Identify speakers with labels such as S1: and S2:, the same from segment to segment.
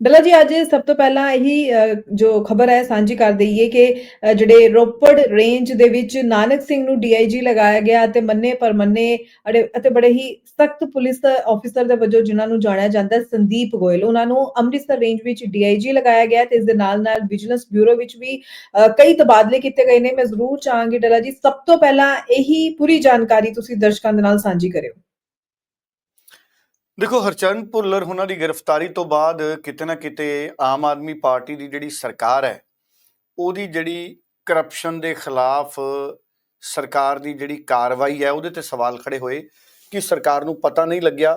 S1: ਡੱਲਾ ਜੀ, ਅੱਜ ਸਭ ਤੋਂ ਪਹਿਲਾਂ ਇਹੀ ਜੋ ਖਬਰ ਹੈ, ਸਾਂਝੀ ਕਰ ਦਈਏ ਕਿ ਜਿਹੜੇ ਰੋਪੜ ਰੇਂਜ ਦੇ ਵਿੱਚ ਨਾਨਕ ਸਿੰਘ ਨੂੰ ਡੀਆਈਜੀ ਲਗਾਇਆ ਗਿਆ ਅਤੇ ਮੰਨੇ ਪਰਮੰਨੇ ਅੜੇ- ਅਤੇ ਬੜੇ ਹੀ ਸਖਤ ਪੁਲਿਸ ਆਫੀਸਰ ਦੇ ਵਜੋਂ ਜਿਨ੍ਹਾਂ ਨੂੰ ਜਾਣਿਆ ਜਾਂਦਾ ਸੰਦੀਪ ਗੋਇਲ। ਉਹਨਾਂ ਨੂੰ ਅੰਮ੍ਰਿਤਸਰ ਰੇਂਜ ਵਿੱਚ ਡੀਆਈਜੀ ਲਗਾਇਆ ਗਿਆ ਤੇ ਇਸ ਦੇ ਨਾਲ ਨਾਲ ਵਿਜੀਲੈਂਸ ਬਿਊਰੋ ਵਿੱਚ ਵੀ ਕਈ ਤਬਾਦਲੇ ਕੀਤੇ ਗਏ ਨੇ। ਮੈਂ ਜ਼ਰੂਰ ਚਾਹਾਂਗੀ ਡੱਲਾ ਜੀ, ਸਭ ਤੋਂ ਪਹਿਲਾਂ ਇਹੀ ਪੂਰੀ ਜਾਣਕਾਰੀ ਤੁਸੀਂ ਦਰਸ਼ਕਾਂ ਦੇ ਨਾਲ ਸਾਂਝੀ ਕਰਿਓ।
S2: ਦੇਖੋ, ਹਰਚਰਨ ਭੁੱਲਰ ਉਹਨਾਂ ਦੀ ਗ੍ਰਿਫਤਾਰੀ ਤੋਂ ਬਾਅਦ ਕਿਤੇ ਨਾ ਕਿਤੇ ਆਮ ਆਦਮੀ ਪਾਰਟੀ ਦੀ ਜਿਹੜੀ ਸਰਕਾਰ ਹੈ, ਉਹਦੀ ਜਿਹੜੀ ਕਰਪਸ਼ਨ ਦੇ ਖਿਲਾਫ ਸਰਕਾਰ ਦੀ ਜਿਹੜੀ ਕਾਰਵਾਈ ਹੈ, ਉਹਦੇ ਤੇ ਸਵਾਲ ਖੜੇ ਹੋਏ ਕਿ ਸਰਕਾਰ ਨੂੰ ਪਤਾ ਨਹੀਂ ਲੱਗਿਆ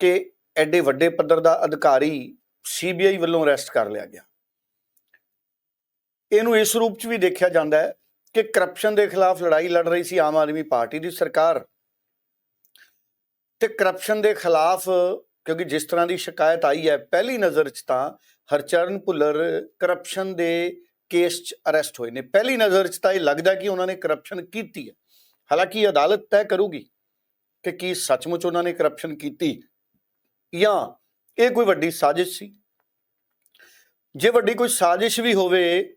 S2: ਕਿ ਐਡੇ ਵੱਡੇ ਪੱਧਰ ਦਾ ਅਧਿਕਾਰੀ ਸੀਬੀਆਈ ਵੱਲੋਂ ਅਰੈਸਟ ਕਰ ਲਿਆ ਗਿਆ। ਇਹਨੂੰ ਇਸ ਰੂਪ 'ਚ ਵੀ ਦੇਖਿਆ ਜਾਂਦਾ ਹੈ ਕਿ ਕਰਪਸ਼ਨ ਦੇ ਖਿਲਾਫ ਲੜਾਈ ਲੜ ਰਹੀ ਸੀ ਆਮ ਆਦਮੀ ਪਾਰਟੀ ਦੀ ਸਰਕਾਰ। ਤੇ ਕਰਪਸ਼ਨ ਦੇ ਖਿਲਾਫ ਕਿਉਂਕਿ ਜਿਸ ਤਰ੍ਹਾਂ ਦੀ ਸ਼ਿਕਾਇਤ ਆਈ ਹੈ, ਪਹਿਲੀ ਨਜ਼ਰ 'ਚ ਤਾਂ ਹਰਚਰਨ ਭੁੱਲਰ ਕਰਪਸ਼ਨ ਦੇ ਕੇਸ 'ਚ ਅਰੈਸਟ ਹੋਏ ਨੇ। ਪਹਿਲੀ ਨਜ਼ਰ 'ਚ ਤਾਂ ਇਹ ਲੱਗਦਾ ਕਿ ਉਹਨਾਂ ਨੇ ਕਰਪਸ਼ਨ ਕੀਤੀ ਹੈ। ਹਾਲਾਂਕਿ ਅਦਾਲਤ ਤੈਅ ਕਰੂਗੀ ਕਿ ਕੀ ਸੱਚਮੁੱਚ ਉਹਨਾਂ ਨੇ ਕਰਪਸ਼ਨ ਕੀਤੀ ਜਾਂ ਇਹ ਕੋਈ ਵੱਡੀ ਸਾਜ਼ਿਸ਼ ਸੀ। ਜੇ ਵੱਡੀ ਕੋਈ ਸਾਜ਼ਿਸ਼ ਵੀ ਹੋਵੇ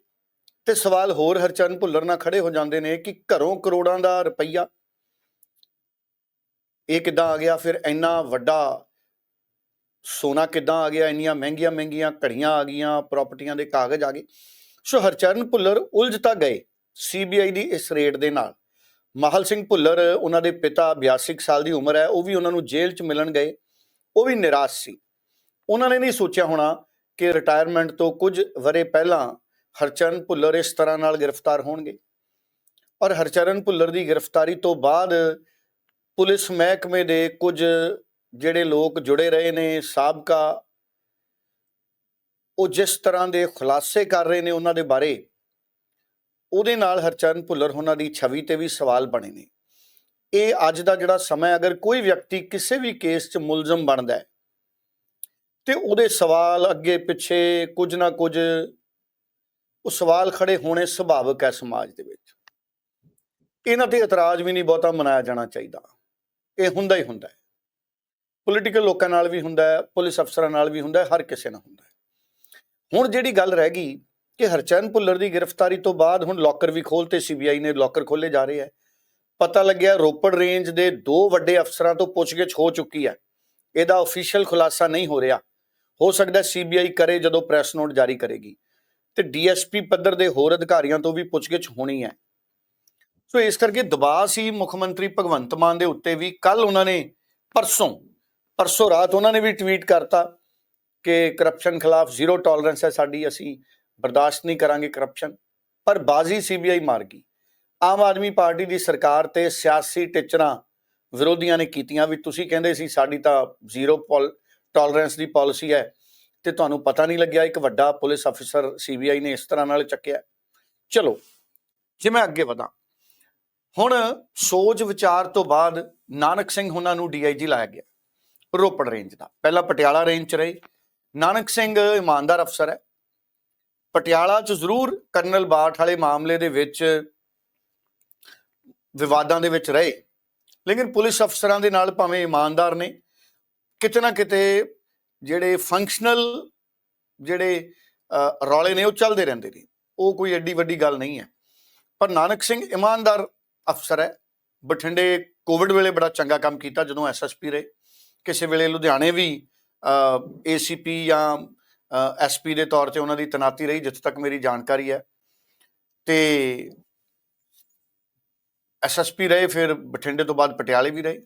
S2: ਤੇ ਸਵਾਲ ਹੋਰ ਹਰਚਰਨ ਭੁੱਲਰ ਨਾਲ ਖੜੇ ਹੋ ਜਾਂਦੇ ਨੇ ਕਿ ਘਰੋਂ ਕਰੋੜਾਂ ਦਾ ਰੁਪਈਆ ਇਹ ਕਿੱਦਾਂ ਆ ਗਿਆ? ਫਿਰ ਇੰਨਾ ਵੱਡਾ ਸੋਨਾ ਕਿੱਦਾਂ ਆ ਗਿਆ? ਇੰਨੀਆਂ ਮਹਿੰਗੀਆਂ ਮਹਿੰਗੀਆਂ ਘੜੀਆਂ ਆ ਗਈਆਂ ਪ੍ਰਾਪਰਟੀਆਂ ਦੇ ਕਾਗਜ਼ ਆ ਗਏ। ਸੋ ਹਰਚਰਨ ਭੁੱਲਰ ਉਲਝ ਤਾਂ ਗਏ ਸੀਬੀਆਈ ਦੀ ਇਸ ਰੇਡ ਦੇ ਨਾਲ। ਮਾਹਲ ਸਿੰਘ ਭੁੱਲਰ, ਉਹਨਾਂ ਦੇ ਪਿਤਾ 82 ਕੁ ਸਾਲ ਦੀ ਉਮਰ ਹੈ, ਉਹ ਵੀ ਉਹਨਾਂ ਨੂੰ ਜੇਲ੍ਹ 'ਚ ਮਿਲਣ ਗਏ। ਉਹ ਵੀ ਨਿਰਾਸ਼ ਸੀ। ਉਹਨਾਂ ਨੇ ਨਹੀਂ ਸੋਚਿਆ ਹੋਣਾ ਕਿ ਰਿਟਾਇਰਮੈਂਟ ਤੋਂ ਕੁਝ ਵਰੇ ਪਹਿਲਾਂ ਹਰਚਰਨ ਭੁੱਲਰ ਇਸ ਤਰ੍ਹਾਂ ਨਾਲ ਗ੍ਰਿਫਤਾਰ ਹੋਣਗੇ। ਔਰ ਹਰਚਰਨ ਭੁੱਲਰ ਦੀ ਗ੍ਰਿਫਤਾਰੀ ਤੋਂ ਬਾਅਦ ਪੁਲਿਸ ਮਹਿਕਮੇ ਦੇ ਕੁਝ ਜਿਹੜੇ ਲੋਕ ਜੁੜੇ ਰਹੇ ਨੇ, ਸਾਬਕਾ, ਉਹ ਜਿਸ ਤਰ੍ਹਾਂ ਦੇ ਖੁਲਾਸੇ ਕਰ ਰਹੇ ਨੇ ਉਹਨਾਂ ਦੇ ਬਾਰੇ, ਉਹਦੇ ਨਾਲ ਹਰਚਰਨ ਭੁੱਲਰ ਉਹਨਾਂ ਦੀ ਛਵੀ ਤੇ ਵੀ ਸਵਾਲ ਬਣੇ ਨੇ। ਇਹ ਅੱਜ ਦਾ ਜਿਹੜਾ ਸਮਾਂ ਅਗਰ ਕੋਈ ਵਿਅਕਤੀ ਕਿਸੇ ਵੀ ਕੇਸ 'ਚ ਮੁਲਜ਼ਮ ਬਣਦਾ ਹੈ, ਤੇ ਉਹਦੇ ਸਵਾਲ ਅੱਗੇ ਪਿੱਛੇ ਕੁਝ ਨਾ ਕੁਝ, ਉਹ ਸਵਾਲ ਖੜੇ ਹੋਣੇ ਸੁਭਾਵਿਕ ਹੈ ਸਮਾਜ ਦੇ ਵਿੱਚ। ਇਹਨਾਂ ਤੇ ਇਤਰਾਜ਼ ਵੀ ਨਹੀਂ ਬਹੁਤਾ ਮਨਾਇਆ ਜਾਣਾ ਚਾਹੀਦਾ। ਇਹ ਹੁੰਦਾ ਹੀ ਹੁੰਦਾ ਹੈ। ਪੋਲੀਟੀਕਲ ਲੋਕਾਂ ਨਾਲ ਵੀ ਹੁੰਦਾ ਹੈ ਪੁਲਿਸ ਅਫਸਰਾਂ ਨਾਲ ਵੀ ਹੁੰਦਾ ਹੈ, ਹਰ ਕਿਸੇ ਨਾਲ ਹੁੰਦਾ ਹੈ। ਹੁਣ ਜਿਹੜੀ ਗੱਲ ਰਹਿ ਗਈ ਕਿ ਹਰਚਰਨ ਭੁੱਲਰ ਦੀ ਗ੍ਰਿਫਤਾਰੀ ਤੋਂ ਬਾਅਦ ਹੁਣ ਲੋਕਰ ਵੀ ਖੋਲਤੇ ਸੀਬੀਆਈ ਨੇ ਲੋਕਰ ਖੋਲੇ ਜਾ ਰਹੇ ਹੈ। ਪਤਾ ਲੱਗਿਆ ਰੋਪੜ ਰੇਂਜ ਦੇ ਦੋ ਵੱਡੇ ਅਫਸਰਾਂ ਤੋਂ ਪੁੱਛਗਿੱਛ ਹੋ ਚੁੱਕੀ ਹੈ। ਇਹਦਾ ਅਫੀਸ਼ੀਅਲ ਖੁਲਾਸਾ ਨਹੀਂ ਹੋ ਰਿਹਾ। ਹੋ ਸਕਦਾ ਸੀਬੀਆਈ ਕਰੇ ਜਦੋਂ ਪ੍ਰੈਸ ਨੋਟ ਜਾਰੀ ਕਰੇਗੀ। ਤੇ ਡੀਐਸਪੀ ਪੱਧਰ ਦੇ ਹੋਰ ਅਧਿਕਾਰੀਆਂ ਤੋਂ ਵੀ ਪੁੱਛਗਿੱਛ ਹੋਣੀ ਹੈ। ਸੋ ਇਸ ਕਰਕੇ ਦਬਾਅ ਸੀ ਮੁੱਖ ਮੰਤਰੀ ਭਗਵੰਤ ਮਾਨ ਦੇ ਉੱਤੇ ਵੀ। ਕੱਲ ਉਹਨਾਂ ਨੇ ਪਰਸੋਂ ਪਰਸੋਂ ਰਾਤ ਉਹਨਾਂ ਨੇ ਵੀ ਟਵੀਟ ਕਰਤਾ ਕਿ ਕਰਪਸ਼ਨ ਖਿਲਾਫ ਜ਼ੀਰੋ ਟੋਲਰੈਂਸ ਹੈ ਸਾਡੀ, ਅਸੀਂ ਬਰਦਾਸ਼ਤ ਨਹੀਂ ਕਰਾਂਗੇ ਕਰਪਸ਼ਨ ਪਰ ਬਾਜ਼ੀ ਸੀਬੀਆਈ ਮਾਰ ਗਈ। ਆਮ ਆਦਮੀ ਪਾਰਟੀ ਦੀ ਸਰਕਾਰ ਤੇ ਸਿਆਸੀ ਟਿਚਰਾਂ ਵਿਰੋਧੀਆਂ ਨੇ ਕੀਤੀਆਂ ਵੀ ਤੁਸੀਂ ਕਹਿੰਦੇ ਸੀ ਸਾਡੀ ਤਾਂ ਜ਼ੀਰੋ ਟੋਲਰੈਂਸ ਦੀ ਪਾਲਿਸੀ ਹੈ ਤੇ ਤੁਹਾਨੂੰ ਪਤਾ ਨਹੀਂ ਲੱਗਿਆ ਇੱਕ ਵੱਡਾ ਪੁਲਿਸ ਅਫਸਰ ਸੀਬੀਆਈ ਨੇ ਇਸ ਤਰ੍ਹਾਂ ਨਾਲ ਚੱਕਿਆ। ਚਲੋ, ਜੇ ਮੈਂ ਅੱਗੇ ਵਧਾਂ। ਹੁਣ ਸੋਚ ਵਿਚਾਰ ਤੋਂ ਬਾਅਦ ਨਾਨਕ ਸਿੰਘ ਉਹਨਾਂ ਨੂੰ ਡੀਆਈਜੀ ਲਾਇਆ ਗਿਆ, ਰੋਪੜ ਰੇਂਜ ਦਾ। ਪਹਿਲਾਂ ਪਟਿਆਲਾ ਰੇਂਜ ਚ ਰਹੇ। ਨਾਨਕ ਸਿੰਘ ਇਮਾਨਦਾਰ ਅਫਸਰ ਹੈ। ਪਟਿਆਲਾ ਚ ਜ਼ਰੂਰ ਕਰਨਲ ਬਾਠ ਵਾਲੇ ਮਾਮਲੇ ਦੇ ਵਿੱਚ ਵਿਵਾਦਾਂ ਦੇ ਵਿੱਚ ਰਹੇ। ਲੇਕਿਨ ਪੁਲਿਸ ਅਫਸਰਾਂ ਦੇ ਨਾਲ ਭਾਵੇਂ ਇਮਾਨਦਾਰ ਨੇ, ਕਿਤੇ ਨਾ ਕਿਤੇ ਜਿਹੜੇ ਫੰਕਸ਼ਨਲ ਜਿਹੜੇ ਰੌਲੇ ਨੇ ਉਹ ਚੱਲਦੇ ਰਹਿੰਦੇ ਨੇ। ਉਹ ਕੋਈ ਐਡੀ ਵੱਡੀ ਗੱਲ ਨਹੀਂ ਹੈ। ਪਰ ਨਾਨਕ ਸਿੰਘ ਇਮਾਨਦਾਰ ਅਫਸਰ ਹੈ। ਬਠਿੰਡੇ ਕੋਵਿਡ ਵੇਲੇ ਬੜਾ ਚੰਗਾ ਕੰਮ ਕੀਤਾ ਜਦੋਂ ਐਸਐਸਪੀ ਰਹੇ। ਕਿਸੇ ਵੇਲੇ ਲੁਧਿਆਣੇ ਵੀ ਏਸੀਪੀ ਜਾਂ ਐਸਪੀ ਦੇ ਤੌਰ ਤੇ ਉਹਨਾਂ ਦੀ ਤਨਾਤੀ ਰਹੀ, ਜਿੱਥੇ ਤੱਕ ਮੇਰੀ ਜਾਣਕਾਰੀ ਹੈ। ਤੇ ਐਸਐਸਪੀ ਰਹੇ, ਫਿਰ ਬਠਿੰਡੇ ਤੋਂ ਬਾਅਦ ਪਟਿਆਲੇ ਵੀ ਰਹੇ।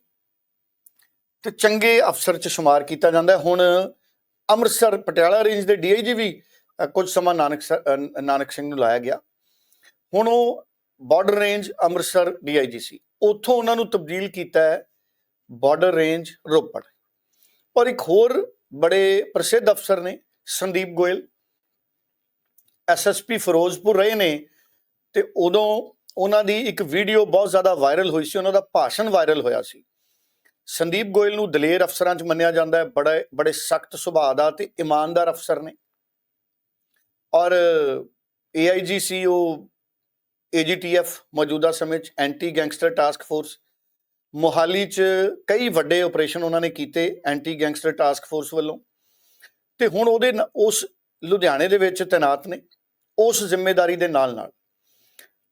S2: ਤੇ ਚੰਗੇ ਅਫਸਰ ਚ ਸ਼ੁਮਾਰ ਕੀਤਾ ਜਾਂਦਾ। ਹੁਣ ਅੰਮ੍ਰਿਤਸਰ, ਪਟਿਆਲਾ ਰੇਂਜ ਦੇ ਡੀਆਈਜੀ ਵੀ ਕੁਝ ਸਮਾਂ ਨਾਨਕ ਨਾਨਕ ਸਿੰਘ ਨੂੰ ਲਾਇਆ ਗਿਆ। ਹੁਣ ਉਹ ਬਾਰਡਰ ਰੇਂਜ ਅੰਮ੍ਰਿਤਸਰ ਡੀਆਈਜੀ ਸੀ ਉੱਥੋਂ ਉਹਨਾਂ ਨੂੰ ਤਬਦੀਲ ਕੀਤਾ ਹੈ ਬਾਰਡਰ ਰੇਂਜ ਰੋਪੜ। ਔਰ ਇੱਕ ਹੋਰ ਬੜੇ ਪ੍ਰਸਿੱਧ ਅਫਸਰ ਨੇ, ਸੰਦੀਪ ਗੋਇਲ। ਐਸਐਸਪੀ ਫਿਰੋਜ਼ਪੁਰ ਰਹੇ ਨੇ ਤੇ ਉਦੋਂ ਉਹਨਾਂ ਦੀ ਇੱਕ ਵੀਡੀਓ ਬਹੁਤ ਜ਼ਿਆਦਾ ਵਾਇਰਲ ਹੋਈ ਸੀ, ਉਹਨਾਂ ਦਾ ਭਾਸ਼ਣ ਵਾਇਰਲ ਹੋਇਆ ਸੀ। ਸੰਦੀਪ ਗੋਇਲ ਨੂੰ ਦਲੇਰ ਅਫਸਰਾਂ 'ਚ ਮੰਨਿਆ ਜਾਂਦਾ ਹੈ, ਬੜੇ ਬੜੇ ਸਖਤ ਸੁਭਾਅ ਦਾ ਤੇ ਇਮਾਨਦਾਰ ਅਫਸਰ ਨੇ। ਔਰ AIG ਉਹ AGTF ਮੌਜੂਦਾ ਸਮੇਂ 'ਚ anti gangster task force Mohali 'ਚ ਕਈ ਵੱਡੇ ਆਪਰੇਸ਼ਨ ਉਹਨਾਂ ਨੇ ਕੀਤੇ ਐਂਟੀ ਗੈਂਗਸਟਰ ਟਾਸਕ ਫੋਰਸ ਵੱਲੋਂ। ਤੇ ਹੁਣ ਉਹਦੇ ਉਸ ਲੁਧਿਆਣੇ ਦੇ ਵਿੱਚ ਤੈਨਾਤ ਨੇ, ਉਸ ਜ਼ਿੰਮੇਵਾਰੀ ਦੇ ਨਾਲ ਨਾਲ।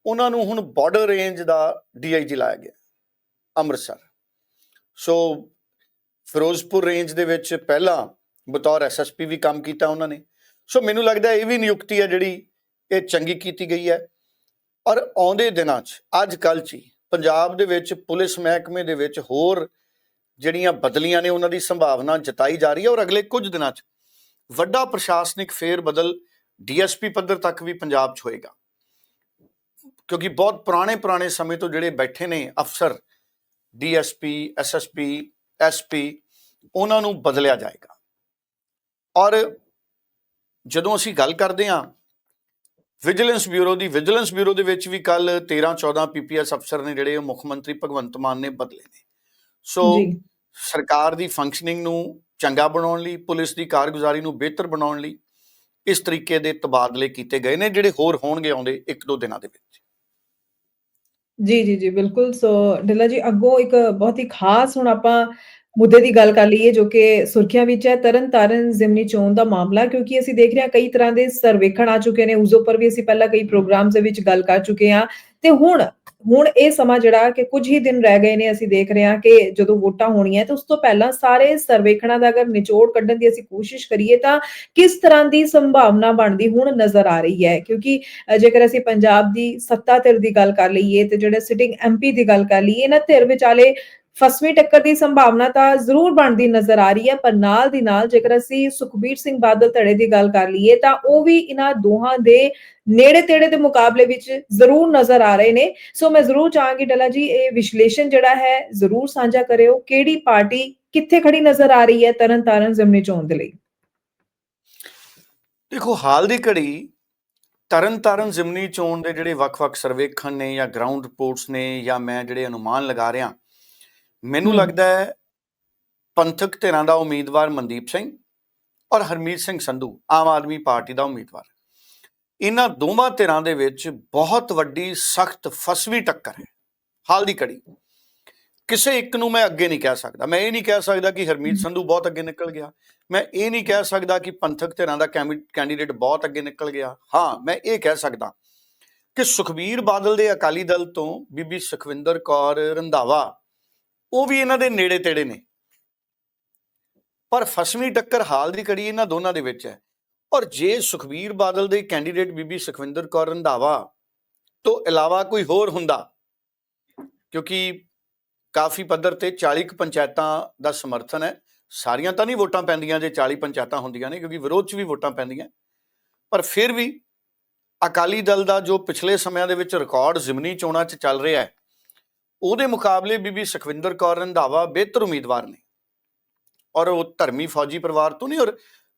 S2: ਉਹਨਾਂ ਨੂੰ ਹੁਣ ਬਾਰਡਰ ਰੇਂਜ ਦਾ ਡੀਆਈਜੀ ਲਾਇਆ ਗਿਆ, ਅੰਮ੍ਰਿਤਸਰ। ਸੋ ਫਿਰੋਜ਼ਪੁਰ ਰੇਂਜ ਦੇ ਵਿੱਚ ਪਹਿਲਾਂ ਬਤੌਰ ਐਸਐਸਪੀ ਵੀ ਕੰਮ ਕੀਤਾ ਉਹਨਾਂ ਨੇ। ਸੋ ਮੈਨੂੰ ਲੱਗਦਾ ਇਹ ਵੀ ਨਿਯੁਕਤੀ ਹੈ ਜਿਹੜੀ ਇਹ ਚੰਗੀ ਕੀਤੀ ਗਈ ਹੈ। ਔਰ ਆਉਂਦੇ ਦਿਨਾਂ 'ਚ, ਅੱਜ ਕੱਲ੍ਹ 'ਚ ਹੀ, ਪੰਜਾਬ ਦੇ ਵਿੱਚ ਪੁਲਿਸ ਮਹਿਕਮੇ ਦੇ ਵਿੱਚ ਹੋਰ ਜਿਹੜੀਆਂ ਬਦਲੀਆਂ ਨੇ ਉਹਨਾਂ ਦੀ ਸੰਭਾਵਨਾ ਜਤਾਈ ਜਾ ਰਹੀ ਹੈ ਔਰ ਅਗਲੇ ਕੁਝ ਦਿਨਾਂ 'ਚ ਵੱਡਾ ਪ੍ਰਸ਼ਾਸਨਿਕ ਫੇਰ ਬਦਲ ਡੀਐਸਪੀ ਪੱਧਰ ਤੱਕ ਵੀ ਪੰਜਾਬ 'ਚ ਹੋਏਗਾ। ਕਿਉਂਕਿ ਬਹੁਤ ਪੁਰਾਣੇ ਪੁਰਾਣੇ ਸਮੇਂ ਤੋਂ ਜਿਹੜੇ ਬੈਠੇ ਨੇ ਅਫਸਰ, ਡੀਐਸਪੀ, ਐਸਐਸਪੀ, ਐਸਪੀ, ਉਹਨਾਂ ਨੂੰ ਬਦਲਿਆ ਜਾਏਗਾ। ਔਰ ਜਦੋਂ ਅਸੀਂ ਗੱਲ ਕਰਦੇ ਹਾਂ ਵਿਜੀਲੈਂਸ ਬਿਊਰੋ ਦੀ ਵਿਜੀਲੈਂਸ ਬਿਊਰੋ ਦੇ ਵਿੱਚ ਵੀ ਕੱਲ 13 14 ਪੀਪੀਐਸ ਅਫਸਰ ਨੇ ਜਿਹੜੇ ਉਹ ਮੁੱਖ ਮੰਤਰੀ ਭਗਵੰਤ ਮਾਨ ਨੇ ਬਦਲੇ ਨੇ। ਸੋ ਸਰਕਾਰ ਦੀ ਫੰਕਸ਼ਨਿੰਗ ਨੂੰ ਚੰਗਾ ਬਣਾਉਣ ਲਈ ਪੁਲਿਸ ਦੀ ਕਾਰਗੁਜ਼ਾਰੀ ਨੂੰ ਬਿਹਤਰ ਬਣਾਉਣ ਲਈ ਇਸ ਤਰੀਕੇ ਦੇ ਤਬਾਦਲੇ ਕੀਤੇ ਗਏ ਨੇ ਜਿਹੜੇ ਹੋਰ ਹੋਣਗੇ ਆਉਂਦੇ ਇੱਕ ਦੋ ਦਿਨਾਂ ਦੇ ਵਿੱਚ।
S1: ਜੀ ਜੀ ਜੀ ਬਿਲਕੁਲ। ਸੋ ਢਿੱਲਾ ਜੀ ਅੱਗੋਂ ਇੱਕ ਬਹੁਤ ਹੀ ਖਾਸ ਹੁਣ ਆਪਾਂ ਮੁੱਦੇ ਦੀ ਗੱਲ ਕਰ ਲਈਏ ਜੋ ਕਿ ਸੁਰਖੀਆਂ ਵਿੱਚ ਹੈ, ਤਰਨ ਜ਼ਿਮਨੀ ਚੋਣ ਦਾ ਮਾਮਲਾ, ਕਿਉਂਕਿ ਅਸੀਂ ਦੇਖ ਰਹੇ ਹਾਂ ਕਈ ਤਰ੍ਹਾਂ ਦੇ ਸਰਵੇਖਣ ਆ ਚੁੱਕੇ ਨੇ, ਉਸ ਉੱਪਰ ਵੀ ਅਸੀਂ ਪਹਿਲਾਂ ਕਈ ਪ੍ਰੋਗਰਾਮਸ ਦੇ ਵਿੱਚ ਗੱਲ ਕਰ ਚੁੱਕੇ ਹਾਂ। ਤੇ ਹੁਣ ਹੁਣ ਇਹ ਸਮਾਂ ਜਿਹੜਾ ਕਿ ਕੁਝ ਹੀ ਦਿਨ ਰਹਿ ਗਏ ਨੇ, ਅਸੀਂ ਦੇਖ ਰਹੇ ਹਾਂ ਕਿ ਜਦੋਂ ਵੋਟਾਂ ਹੋਣੀਆਂ, ਤੇ ਉਸ ਤੋਂ ਪਹਿਲਾਂ ਸਾਰੇ ਸਰਵੇਖਣਾਂ ਦਾ ਅਗਰ ਨਿਚੋੜ ਕੱਢਣ ਦੀ ਅਸੀਂ ਕੋਸ਼ਿਸ਼ ਕਰੀਏ, ਤਾਂ ਕਿਸ ਤਰ੍ਹਾਂ ਦੀ ਸੰਭਾਵਨਾ ਬਣਦੀ ਹੁਣ ਨਜ਼ਰ ਆ ਰਹੀ ਹੈ? ਕਿਉਂਕਿ ਜੇਕਰ ਅਸੀਂ ਪੰਜਾਬ ਦੀ ਸੱਤਾ ਧਿਰ ਦੀ ਗੱਲ ਕਰ ਲਈਏ, ਤੇ ਜਿਹੜੇ ਸਿਟਿੰਗ ਐਮਪੀ ਦੀ ਗੱਲ ਕਰ ਲਈਏ, ਇਹਨਾਂ ਧਿਰ ਵਿਚਾਲੇ ਫਸਵੀਂ ਟੱਕਰ ਦੀ ਸੰਭਾਵਨਾ ਤਾਂ ਜ਼ਰੂਰ ਬਣਦੀ ਨਜ਼ਰ ਆ ਰਹੀ ਹੈ, ਪਰ ਨਾਲ ਦੀ ਨਾਲ ਜੇਕਰ ਅਸੀਂ ਸੁਖਬੀਰ ਸਿੰਘ ਬਾਦਲ ਧੜੇ ਦੀ ਗੱਲ ਕਰ ਲਈਏ, ਤਾਂ ਉਹ ਵੀ ਇਹਨਾਂ ਦੋਹਾਂ ਦੇ ਨੇੜੇ ਤੇੜੇ ਦੇ ਮੁਕਾਬਲੇ ਵਿੱਚ ਜ਼ਰੂਰ ਨਜ਼ਰ ਆ ਰਹੇ ਨੇ। ਸੋ ਮੈਂ ਜ਼ਰੂਰ ਚਾਹਾਂਗੀ ਡਲਾ ਜੀ, ਇਹ ਵਿਸ਼ਲੇਸ਼ਣ ਜਿਹੜਾ ਹੈ, ਜ਼ਰੂਰ ਸਾਂਝਾ ਕਰਿਓ, ਕਿਹੜੀ ਪਾਰਟੀ ਕਿੱਥੇ ਖੜੀ ਨਜ਼ਰ ਆ ਰਹੀ ਹੈ ਤਰਨ ਤਾਰਨ ਜ਼ਿਮਨੀ ਚੋਣ ਦੇ ਲਈ?
S2: ਦੇਖੋ, ਹਾਲ ਦੀ ਘੜੀ ਤਰਨ ਤਾਰਨ ਜ਼ਿਮਨੀ ਚੋਣ ਦੇ ਜਿਹੜੇ ਵੱਖ-ਵੱਖ ਸਰਵੇਖਣ ਨੇ ਜਾਂ ਗਰਾਊਂਡ ਰਿਪੋਰਟਸ ਨੇ ਜਾਂ ਮੈਂ ਜਿਹੜੇ ਅਨੁਮਾਨ ਲਗਾ ਰਿਹਾ ਮੈਨੂੰ। ਲੱਗਦਾ ਹੈ ਪੰਥਕ ਧਿਰਾਂ ਦਾ ਉਮੀਦਵਾਰ ਮਨਦੀਪ ਸਿੰਘ ਔਰ ਹਰਮੀਤ ਸਿੰਘ ਸੰਧੂ ਆਮ ਆਦਮੀ ਪਾਰਟੀ ਦਾ ਉਮੀਦਵਾਰ। ਇਹਨਾਂ ਦੋਵਾਂ ਧਿਰਾਂ ਦੇ ਵਿੱਚ ਬਹੁਤ ਵੱਡੀ ਸਖਤ ਫਸਵੀ ਟੱਕਰ ਹੈ। ਹਾਲ ਦੀ ਘੜੀ। ਕਿਸੇ ਇੱਕ ਨੂੰ ਮੈਂ ਅੱਗੇ ਨਹੀਂ ਕਹਿ ਸਕਦਾ। ਮੈਂ ਇਹ ਨਹੀਂ ਕਹਿ ਸਕਦਾ ਕਿ ਹਰਮੀਤ ਸੰਧੂ ਬਹੁਤ ਅੱਗੇ ਨਿਕਲ ਗਿਆ। ਮੈਂ ਇਹ ਨਹੀਂ ਕਹਿ ਸਕਦਾ ਕਿ ਪੰਥਕ ਧਿਰਾਂ ਦਾ ਕੈਂਡੀਡੇਟ ਬਹੁਤ ਅੱਗੇ ਨਿਕਲ ਗਿਆ। ਹਾਂ ਮੈਂ ਇਹ ਕਹਿ ਸਕਦਾ ਕਿ ਸੁਖਬੀਰ ਬਾਦਲ ਦੇ ਅਕਾਲੀ ਦਲ ਤੋਂ ਬੀਬੀ ਸੁਖਵਿੰਦਰ ਕੌਰ ਰੰਧਾਵਾ ਉਹ ਵੀ ਇਹਨਾਂ ਦੇ ਨੇੜੇ ਤੇੜੇ ਨੇ। ਪਰ ਫਸਵੀਂ ਟੱਕਰ ਹਾਲ ਦੀ ਕੜੀ ਇਹਨਾਂ ਦੋਨਾਂ ਦੇ ਵਿੱਚ ਹੈ। ਔਰ ਜੇ ਸੁਖਬੀਰ ਬਾਦਲ ਦੇ ਕੈਂਡੀਡੇਟ ਬੀਬੀ ਸੁਖਵਿੰਦਰ ਕੌਰ ਰੰਧਾਵਾ ਤੋਂ ਇਲਾਵਾ ਕੋਈ ਹੋਰ ਹੁੰਦਾ, ਕਿਉਂਕਿ ਕਾਫੀ ਪੱਧਰ ਤੇ 40 ਕੁ ਪੰਚਾਇਤਾਂ ਦਾ ਸਮਰਥਨ ਹੈ। ਸਾਰੀਆਂ ਤਾਂ ਨਹੀਂ ਵੋਟਾਂ ਪੈਂਦੀਆਂ ਜੇ 40 ਪੰਚਾਇਤਾਂ ਹੁੰਦੀਆਂ ਨੇ, ਕਿਉਂਕਿ ਵਿਰੋਧ 'ਚ ਵੀ ਵੋਟਾਂ ਪੈਂਦੀਆਂ। ਪਰ ਫਿਰ ਵੀ ਅਕਾਲੀ ਦਲ ਦਾ ਜੋ ਪਿਛਲੇ ਸਮਿਆਂ ਦੇ ਵਿੱਚ ਰਿਕਾਰਡ ਜ਼ਿਮਨੀ ਚੋਣਾਂ 'ਚ ਚੱਲ ਰਿਹਾ ਹੈ ਉਹਦੇ ਮੁਕਾਬਲੇ ਬੀਬੀ ਸੁਖਵਿੰਦਰ ਕੌਰ ਰੰਧਾਵਾ ਬਿਹਤਰ ਉਮੀਦਵਾਰ ਨੇ। ਔਰ ਉਹ ਧਰਮੀ ਫੌਜੀ ਪਰਿਵਾਰ ਤੋਂ ਨਹੀਂ, ਔਰ